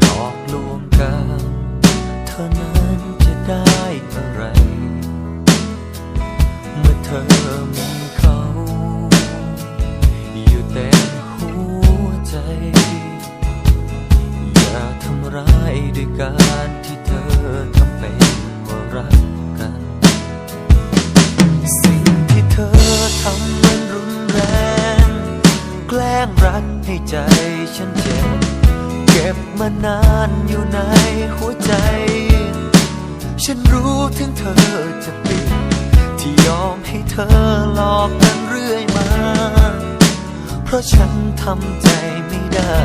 หลอกลวงกันเธอนั้นจะได้อะไร เมื่อเธอมีเขา อยู่แต็หัวใจ อย่าทำร้ายด้วยการที่เธอทำเป็นว่ารักกัน สิ่งที่เธอทำ แกล้งรักให้ใจฉันเจ็บ เก็บมานานอยู่ในหัวใจ ฉันรู้ถึงเธอจะปิดที่ยอมให้เธอหลอกกันเรื่อยมา เพราะฉันทำใจไม่ได้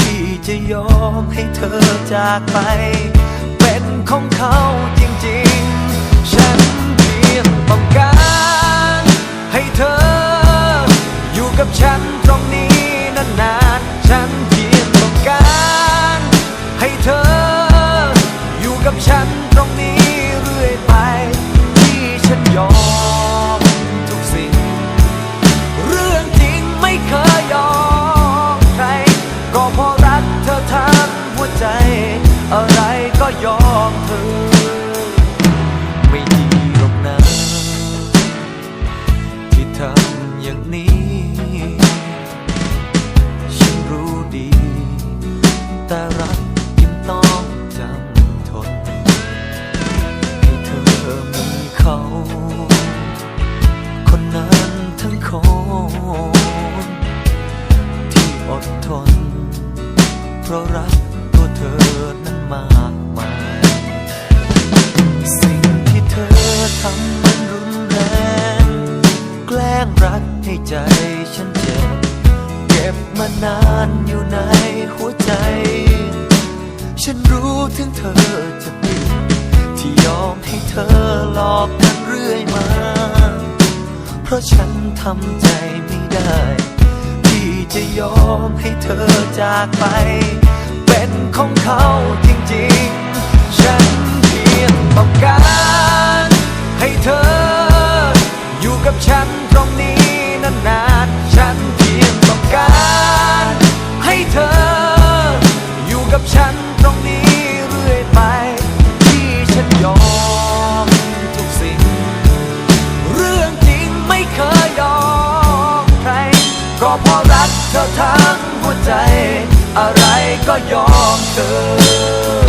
ที่จะยอมให้เธอจากไป เป็นของเขาจริงๆ ฉันเพียงต้องการให้เธออยู่กับฉัน ตรงนี้นานๆ ฉันเพียงต้องการให้เธอ อยู่กับฉันตรงนี้เรื่อยไป ที่ฉันยอมทุกสิ่ง เรื่องจริงไม่เคยยอมใคร ก็เพราะรักเธอทั้งหัวใจ อะไรก็ยอมเธอ เธอนั้นมากมาย สิ่งที่เธอทำมันรุนแรง แกล้งรักให้ใจฉันเจ็บ เก็บมานานอยู่ในหัวใจ ฉันรู้ถึงเธอจะผิดที่ยอมให้เธอหลอกกันเรื่อยมา เพราะฉันทำใจไม่ได้ ที่จะยอมให้เธอจากไป เพราะรักเธอทั้งหัวใจ อะไรก็ยอมเธอ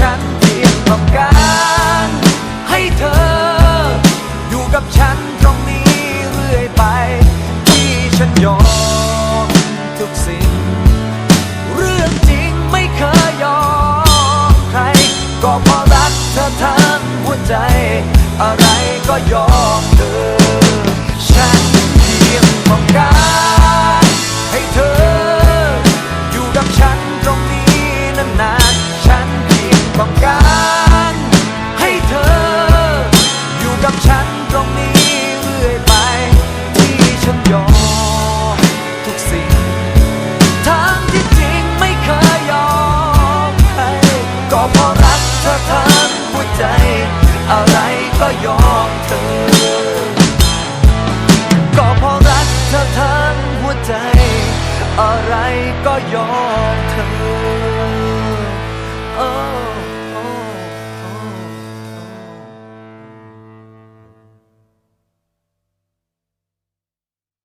ฉันเพียงต้องการให้เธอ อยู่กับฉันตรงนี้เรื่อยไป ที่ฉันยอมทุกสิ่ง เรื่องจริงไม่เคยยอมใคร ก็เพราะรักเธอทั้งหัวใจ อะไรก็ยอม ยอมเธอ ก็เพราะรักเธอทั้งหัวใจ อะไรก็ยอมเธอ